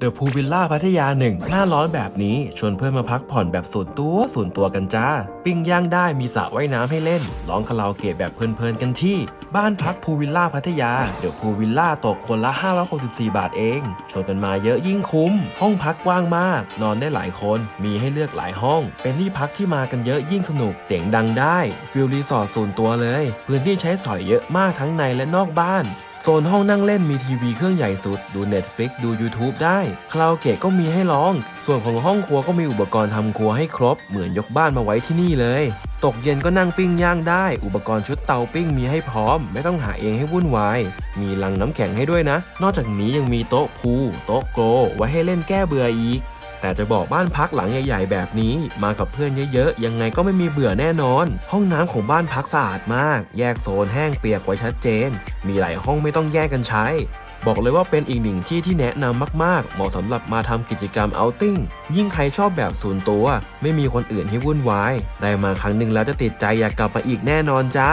เดอะพูวิลล่าพัทยาหนึ่งหน้าร้อนแบบนี้ชวนเพื่อนมาพักผ่อนแบบส่วนตัวส่วนตัวกันจ้า ปิ้งย่างได้มีสระว่ายน้ำให้เล่น ร้องคาราโอเกะแบบเพลินๆกันที่ บ้านพักพูวิลล่าพัทยา เดอะพูวิลล่าตกคนละ 564 บาทเอง ชวนกันมาเยอะยิ่งคุ้ม ห้องพักกว้างมาก นอนได้หลายคน มีให้เลือกหลายห้อง เป็นที่พักที่มากันเยอะยิ่งสนุก เสียงดังได้ ฟิลรีสอร์ทส่วนตัวเลย พื้นที่ใช้สอยเยอะมากทั้งในและนอกบ้าน โซนห้องนั่งเล่นมีทีวีเครื่องใหญ่สุด ดู Netflix ดู YouTube ได้คาราโอเกะก็มีให้ร้อง ส่วนของห้องครัวก็มีอุปกรณ์ทำครัวให้ครบ เหมือนยกบ้านมาไว้ที่นี่เลย ตกเย็นก็นั่งปิ้งย่างได้ อุปกรณ์ชุดเตาปิ้งมีให้พร้อม ไม่ต้องหาเองให้วุ่นวาย มีลังน้ำแข็งให้ด้วยนะ นอกจากนี้ยังมีโต๊ะพูโต๊ะโกลไว้ให้เล่นแก้เบื่ออีก แต่จะบอกบ้านพักหลังใหญ่ๆ แบบนี้ มากับเพื่อนเยอะๆ ยังไงก็ไม่มีเบื่อแน่นอน ห้องน้ำของบ้านพักสะอาดมาก แยกโซนแห้งเปียกไว้ชัดเจน มีหลายห้องไม่ต้องแยกกันใช้ บอกเลยว่าเป็นอีกหนึ่งที่ที่แนะนำมากๆ เหมาะสำหรับมาทำกิจกรรมเอาติ้ง ยิ่งใครชอบแบบส่วนตัว ไม่มีคนอื่นให้วุ่นวาย ได้มาครั้งหนึ่งแล้วจะติดใจอยากกลับมาอีกแน่นอนจ้า